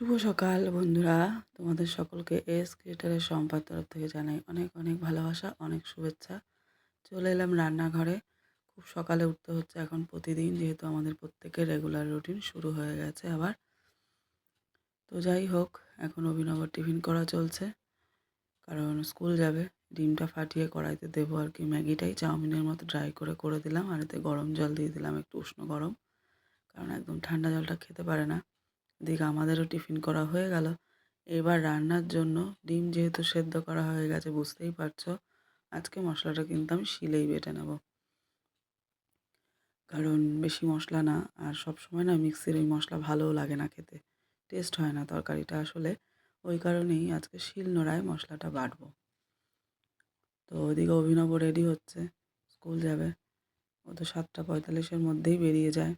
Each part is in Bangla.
শুভ সকাল বন্ধুরা। তোমাদের সকলকে এস ক্রিয়েটারের সম্পাদ তরফ থেকে জানাই অনেক অনেক ভালোবাসা, অনেক শুভেচ্ছা। চলে এলাম রান্নাঘরে। খুব সকালে উঠতে হচ্ছে এখন প্রতিদিন, যেহেতু আমাদের প্রত্যেকের রেগুলার রুটিন শুরু হয়ে গেছে আবার। তো যাই হোক, এখন অভিনব টিফিন করা চলছে। কারণ স্কুল যাবে, ডিমটা ফাটিয়ে কড়াইতে দেবো আর কি ম্যাগিটাই। চাউমিনের মতো ড্রাই করে করে দিলাম, আর এতে গরম জল দিয়ে দিলাম, একটু উষ্ণ গরম। কারণ একদম ঠান্ডা জলটা খেতে পারে না। এদিকে আমাদেরও টিফিন করা হয়ে গেল। এবার রান্নার জন্য ডিম যেহেতু সেদ্ধ করা হয়ে গেছে, বুঝতেই পারছ, আজকে মশলাটা কিন্তু আমি শিলেই বেটে নেব। কারণ বেশি মশলা না, আর সব সময় না মিক্সির ওই মশলা ভালোও লাগে না খেতে। টেস্ট হয় না তরকারিটা আসলে। ওই কারণেই আজকে শিল নোড়ায় মশলাটা বাটবো। তো ওদিকে অভিনব রেডি হচ্ছে, স্কুল যাবে। ও তো সাতটা পঁয়তাল্লিশের মধ্যেই বেরিয়ে যায়।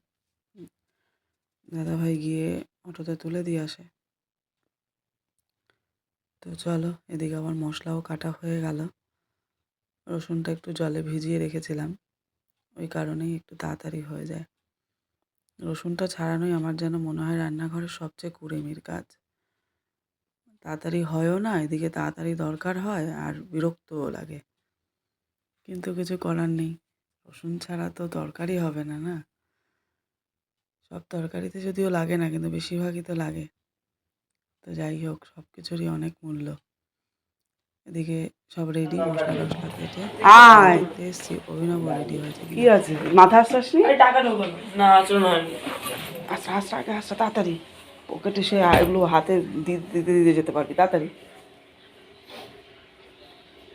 দাদাভাই গিয়ে অটোতে তুলে দিয়ে আসে। তো চলো, এদিকে আবার মশলাও কাটা হয়ে গেল। রসুনটা একটু জলে ভিজিয়ে রেখেছিলাম। ওই কারণেই একটু তাড়াতাড়ি হয়ে যায়। রসুনটা ছাড়ানোই আমার যেন মনে হয় রান্নাঘরের সবচেয়ে কুড়েমির কাজ। তাড়াতাড়ি হয়ও না, এদিকে তাড়াতাড়ি দরকার হয় আর বিরক্তও লাগে। কিন্তু কিছু করার নেই। রসুন ছাড়া তো দরকারই হবে না না? সব তরকারিতে যদিও লাগে না কিন্তু বেশিরভাগই তো লাগে। তো যাই হোক সব কিছুরই অনেক মূল্য। এদিকে সব রেডি মশলা টশলা কেটে দেখতে এসছি। অভিনব রেডি হয়েছে কি আছে? মাথা আসতে নি? আরে টাকা ঢোকানো না আচরণ হয়নি আচ্ছা আচ্ছা আগে আসতে তাড়াতাড়ি। পকেটে সে এগুলো হাতে দিতে দিতে দিতে যেতে পারবি তাড়াতাড়ি।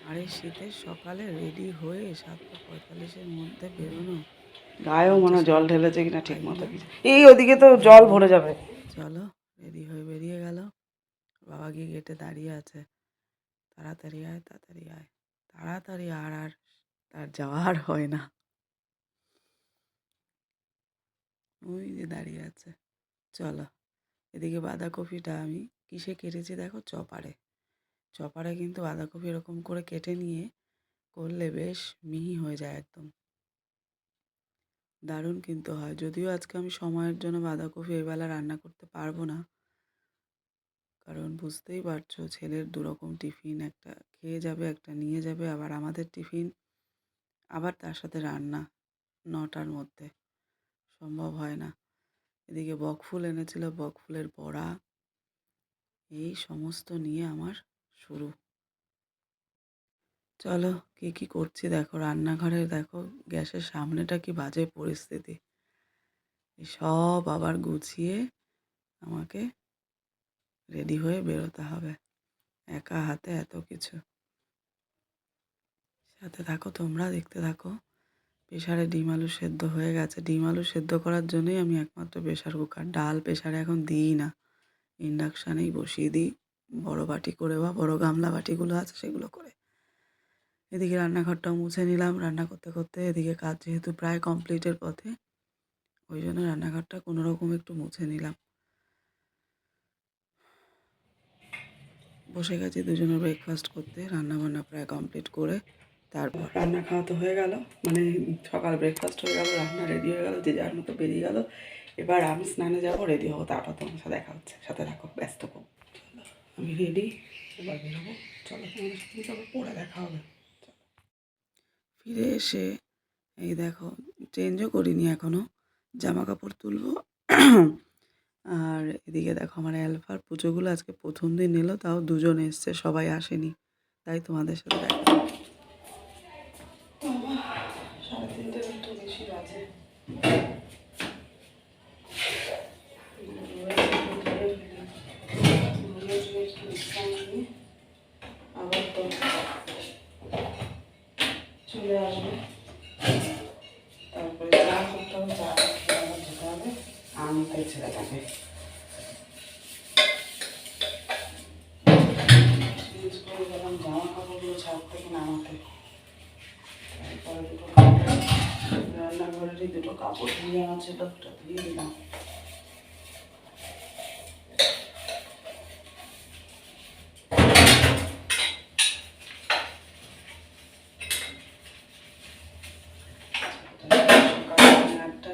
আরে শীতের সকালে রেডি হয়ে সাতটা পঁয়তাল্লিশের মধ্যে বেরোনো। গায়েও মনে হয় জল ঢেলেছে কিনা ঠিক মতো এই ওদিকে তো জল ভরে যাবে। চলো রেডি হয়ে বেরিয়ে গেল। বাবা গিয়ে গেটে দাঁড়িয়ে আছে। তাড়াতাড়ি আয় তাড়াতাড়ি আয়। তাড়াতাড়ি আর আর তার যাওয়ার হয় না। ওই যে দাঁড়িয়ে আছে। চলো এদিকে বাঁধাকপিটা আমি কিসে কেটেছি দেখো? চপারে। চপারে কিন্তু বাঁধাকপি এরকম করে কেটে নিয়ে করলে বেশ মিহি হয়ে যায় একদম। দারুণ কিন্তু হয়। যদিও আজকে আমি সময়ের জন্য বাঁধাকপি এবেলা রান্না করতে পারব না। কারণ বুঝতেই পারছ, ছেলের দুরকম টিফিন, একটা খেয়ে যাবে, একটা নিয়ে যাবে, আবার আমাদের টিফিন, আবার তার সাথে রান্না নটার মধ্যে। সম্ভব হয় না। এদিকে বকফুল এনেছিল বকফুলের বড়া, এই সমস্ত নিয়ে আমার শুরু। চলো, কী কী করছি? দেখো, রান্নাঘরে দেখো, গ্যাসের সামনেটা কি বাজে পরিস্থিতি। সব আবার গুছিয়ে আমাকে রেডি হয়ে বেরোতে হবে। একা হাতে এত কিছু। সাথে থাকো, তোমরা দেখতে থাকো। প্রেশারে ডিম আলু সেদ্ধ হয়ে গেছে। ডিম আলু সেদ্ধ করার জন্যই আমি একমাত্র প্রেশার কুকার। ডাল প্রেশারে এখন দিই না। ইন্ডাকশানেই বসিয়ে দিই। বড় বাটি করে বা বড় গামলা বাটিগুলো আছে সেগুলো করে। এদিকে রান্নাঘরটাও মুছে নিলাম। রান্না করতে করতে এদিকে কাজ যেহেতু প্রায় কমপ্লিটের পথে, ওই জন্য রান্নাঘরটা কোনো রকম একটু মুছে নিলাম। বসে গেছি দুজনে ব্রেকফাস্ট করতে রান্না বান্না প্রায় কমপ্লিট করে তারপর রান্না খাওয়া তো হয়ে গেল মানে সকাল ব্রেকফাস্ট হয়ে গেল, রান্না রেডি হয়ে গেল, যে যার মতো বেরিয়ে গেল। এবার আমি স্নানে যাব রেডি হব, তারপর তোমার সাথে দেখা হচ্ছে। সাথে থাকো, ব্যস্ত কো আমি রেডি এবার বেরোবো। চলো তোমাদের সাথে পরে দেখা হবে। ফিরে এসে এই দেখো চেঞ্জও করিনি এখনও জামা কাপড় তুলবো। আর এদিকে দেখো আমার অ্যালফার পুজোগুলো আজকে প্রথম দিন এলো, তাও দুজন এসছে, সবাই আসেনি। তাই তোমাদের সাথে দেখা সাড়ে তিনটের একটু বেশি বাজে আবার তো চলে আসবে তারপরে চা করতে হবে চা খেয়ে আবার যেতে হবে আনতে ছেড়ে যাবে চেঞ্জ করে গেলাম জামা কাপড়গুলো ছাদ দুটো কাপড় ছিল ধুয়ে দিলাম।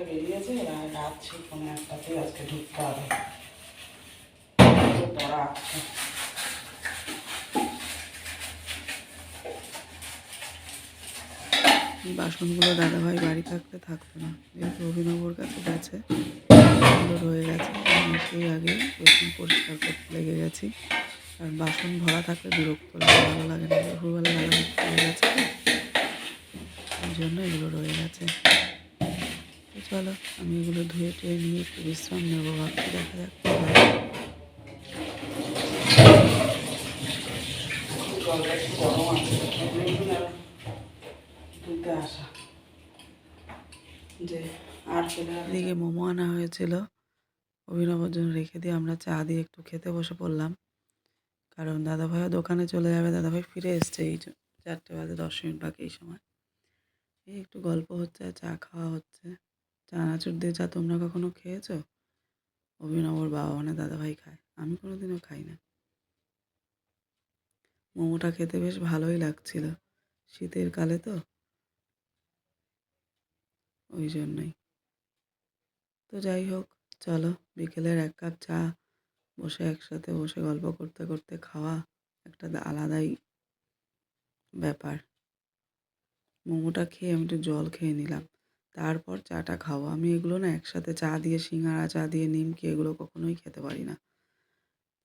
বেরিয়েছে, আর রাত সেই পৌনে আজকে ঢুকতে হবে। ধরা আছে। বাসনগুলো দাদাভাই বাড়ি থাকতে থাকতো না। যেহেতু অভিনবর কাছে গেছে রয়ে গেছে। আমি সেই আগে বেসিন পরিষ্কার করতে লেগে গেছি। আর বাসন ভরা থাকলে বিরক্ত লাগে, ভালো লাগে না। দুপুরবেলা দাদা রয়ে গেছে ওই জন্য এগুলো রয়ে গেছে। চলো, আমি এগুলো ধুয়ে টুয়ে নিয়ে একটু বিশ্রাম নেব, ভাবছি দেখা যাক কি হয়। জলটা একটু গরম আছে তুলতে আসা যে আর চলে এদিকে মোমো আনা হয়েছিল। অভিনবর জন্য রেখে দিয়ে আমরা চা দিয়ে একটু খেতে বসে পড়লাম। কারণ দাদাভাইও দোকানে চলে যাবে দাদাভাই ফিরে এসছে এই চারটে বাজে দশ মিনিট বাকি এই সময়। এই একটু গল্প হচ্ছে আর চা খাওয়া হচ্ছে। চানাচুর দিয়ে চা তোমরা কখনো খেয়েছো? অভিনবর বাবা মানে দাদাভাই খায়। আমি কোনোদিনও খাই না। মোমোটা খেতে বেশ ভালোই লাগছিল। শীতের কালে তো ওই জন্যই। তো যাই হোক, চলো বিকেলের এক কাপ চা, বসে একসাথে বসে গল্প করতে করতে খাওয়া একটা আলাদাই ব্যাপার। মোমোটা খেয়ে আমি একটু জল খেয়ে নিলাম। তারপর চাটা খাওয়া আমি এগুলো না একসাথে চা দিয়ে সিঙ্গারা, চা দিয়ে নিমকি এগুলো কখনোই খেতে পারি না।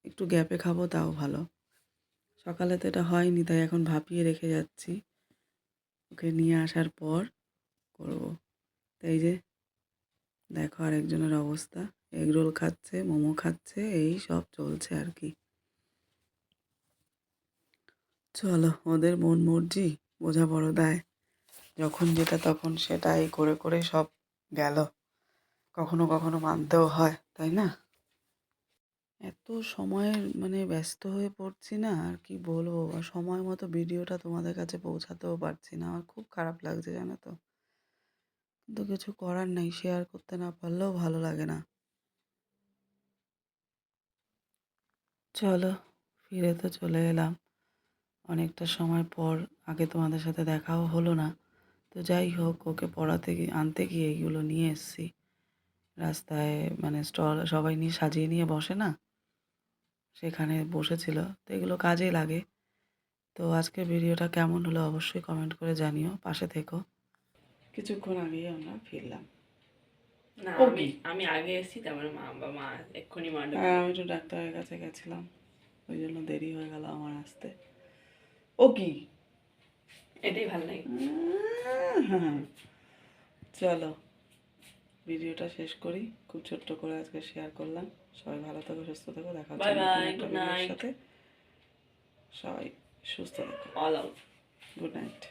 একটু গ্যাপে খাব, তাও ভালো। সকালে তো এটা হয়নি, তাই এখন ভাপিয়ে রেখে যাচ্ছি। ওকে নিয়ে আসার পর করব। তাই যে, দেখো আরেকজনের অবস্থা। এগ রোল খাচ্ছে, মোমো খাচ্ছে, এই সব চলছে আর কি। চলো, ওদের মন মর্জি, বোঝা বড় দেয়। যখন যেটা তখন সেটাই করে করে সব গেল। কখনো কখনো মানতেও হয়, তাই না? এত সময়ের মানে ব্যস্ত হয়ে পড়ছি না, আর কি বলব? আর সময় মতো ভিডিওটা তোমাদের কাছে পৌঁছাতেও পারছি না। আমার খুব খারাপ লাগছে, জানো তো। কিন্তু কিছু করার নেই শেয়ার করতে না পারলেও ভালো লাগে না। চলো, ফিরে তো চলে এলাম। অনেকটা সময় পর আগে তোমাদের সাথে দেখাও হলো না। তো যাই হোক, ওকে পড়াতে গিয়ে, আনতে গিয়ে এইগুলো নিয়ে এসেছি। রাস্তায় মানে স্টল সবাই নিয়ে সাজিয়ে নিয়ে বসে না? সেখানে বসেছিল। তো এগুলো কাজে লাগে। তো আজকের ভিডিওটা কেমন হলো অবশ্যই কমেন্ট করে জানিও। পাশে থেকো। কিছুক্ষণ আগেই আমরা ফিরলাম। না আমি আমি আগে এসেছি তারপরে মা বা মা এক্ষুনি মা হ্যাঁ আমি একটু ডাক্তারের কাছে গেছিলাম। ওই জন্য দেরি হয়ে গেল আমার আসতে। ও কি? এটাই ভালো লাগে। চলো ভিডিওটা শেষ করি। খুব ছোট্ট করে আজকে শেয়ার করলাম। সবাই ভালো থাকো সুস্থ থাকো। দেখা হচ্ছে. সাথে। সবাই সুস্থ থাকো। All out good night